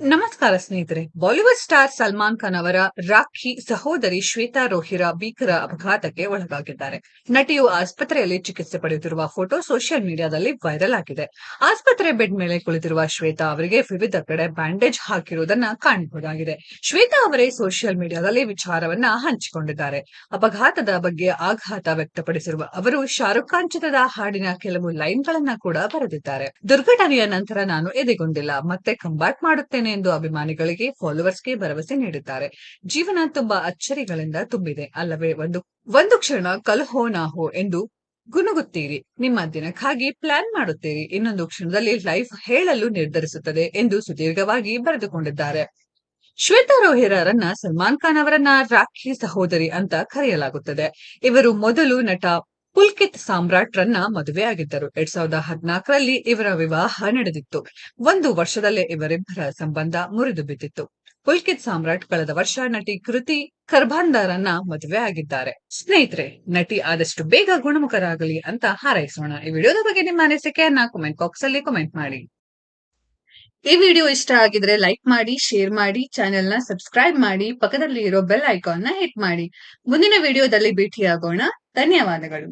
ನಮಸ್ಕಾರ ಸ್ನೇಹಿತರೆ Bollywood star Salman Khan ಅವರ ರಾಖಿ ಸಹೋದರಿ ಶ್ವೇತಾ ರೋಹಿರಾ ಭೀಕರ ಅಪಘಾತಕ್ಕೆ ಒಳಗಾಗಿದ್ದಾರೆ. ನಟಿಯು ಆಸ್ಪತ್ರೆಯಲ್ಲಿ ಚಿಕಿತ್ಸೆ ಪಡೆಯುತ್ತಿರುವ ಫೋಟೋ ಸೋಷಿಯಲ್ ಮೀಡಿಯಾದಲ್ಲಿ ವೈರಲ್ ಆಗಿದೆ. ಆಸ್ಪತ್ರೆ ಬೆಡ್ ಮೇಲೆ ಕುಳಿತಿರುವ ಶ್ವೇತಾ ಅವರಿಗೆ ವಿವಿಧ ಕಡೆ ಬ್ಯಾಂಡೇಜ್ ಹಾಕಿರುವುದನ್ನ ಕಾಣಬಹುದಾಗಿದೆ. ಶ್ವೇತಾ ಅವರೇ ಸೋಷಿಯಲ್ ಮೀಡಿಯಾದಲ್ಲಿ ವಿಚಾರವನ್ನ ಹಂಚಿಕೊಂಡಿದ್ದಾರೆ. ಅಪಘಾತದ ಬಗ್ಗೆ ಆಘಾತ ವ್ಯಕ್ತಪಡಿಸಿರುವ ಅವರು, ಶಾರುಖ್ ಖಾನ್ ಚಿತ್ರದ ಹಾಡಿನ ಕೆಲವು ಲೈನ್ಗಳನ್ನ ಕೂಡ ಬರೆದಿದ್ದಾರೆ. ದುರ್ಘಟನೆಯ ನಂತರ ನಾನು ಎದೆಗೊಂಡಿಲ್ಲ, ಮತ್ತೆ ಕಂಬ್ಯಾಕ್ ಮಾಡುತ್ತೇನೆ ಎಂದು ಅಭಿಮಾನಿಗಳಿಗೆ ಫಾಲೋವರ್ಸ್ಗೆ ಭರವಸೆ ನೀಡಿದ್ದಾರೆ ಜೀವನ ತುಂಬಾ ಅಚ್ಚರಿಗಳಿಂದ ತುಂಬಿದೆ. ಅಲ್ಲವೇ, ಒಂದು ಒಂದು ಕ್ಷಣ ಕಲ್ಹೋ ನಾಹೋ ಎಂದು ಗುನುಗುತ್ತೀರಿ ನಿಮ್ಮ ದಿನಕ್ಕಾಗಿ ಪ್ಲಾನ್ ಮಾಡುತ್ತೀರಿ. ಇನ್ನೊಂದು ಕ್ಷಣದಲ್ಲಿ ಲೈಫ್ ಹೇಳಲು ನಿರ್ಧರಿಸುತ್ತದೆ ಎಂದು ಸುದೀರ್ಘವಾಗಿ ಬರೆದುಕೊಂಡಿದ್ದಾರೆ. ಶ್ವೇತಾ ರೋಹಿರರನ್ನ ಸಲ್ಮಾನ್ ಖಾನ್ ಅವರನ್ನ ರಾಖಿ ಸಹೋದರಿ ಅಂತ ಕರೆಯಲಾಗುತ್ತದೆ. ಇವರು ಮೊದಲು ನಟ ಪುಲ್ಕಿತ್ ಸಾಮ್ರಾಟ್ ರನ್ನ ಮದುವೆಯಾಗಿದ್ದರು ಎರಡ್ ಸಾವಿರದ ಹದಿನಾಲ್ಕರಲ್ಲಿ ಇವರ ವಿವಾಹ ನಡೆದಿತ್ತು. ಒಂದು ವರ್ಷದಲ್ಲೇ ಇವರಿಬ್ಬರ ಸಂಬಂಧ ಮುರಿದು ಬಿದ್ದಿತ್ತು. ಪುಲ್ಕಿತ್ ಸಾಮ್ರಾಟ್ ಕಳೆದ ವರ್ಷ ನಟಿ ಕೃತಿ ಕರ್ಬಾಂದರನ್ನ ಮದುವೆ ಆಗಿದ್ದಾರೆ. ಸ್ನೇಹಿತರೆ, ನಟಿ ಆದಷ್ಟು ಬೇಗ ಗುಣಮುಖರಾಗಲಿ ಅಂತ ಹಾರೈಸೋಣ. ಈ ವಿಡಿಯೋದ ಬಗ್ಗೆ ನಿಮ್ಮ ಅನಿಸಿಕೆಯನ್ನ ಕಮೆಂಟ್ ಬಾಕ್ಸ್ ಅಲ್ಲಿ ಕಮೆಂಟ್ ಮಾಡಿ. ಈ ವಿಡಿಯೋ ಇಷ್ಟ ಆಗಿದ್ರೆ ಲೈಕ್ ಮಾಡಿ, ಶೇರ್ ಮಾಡಿ ಚಾನೆಲ್ನ ಸಬ್ಸ್ಕ್ರೈಬ್ ಮಾಡಿ ಪಕ್ಕದಲ್ಲಿ ಇರೋ ಬೆಲ್ ಐಕಾನ್ನ ಹಿಟ್ ಮಾಡಿ. ಮುಂದಿನ ವಿಡಿಯೋದಲ್ಲಿ ಭೇಟಿಯಾಗೋಣ. ధన్యవాదములు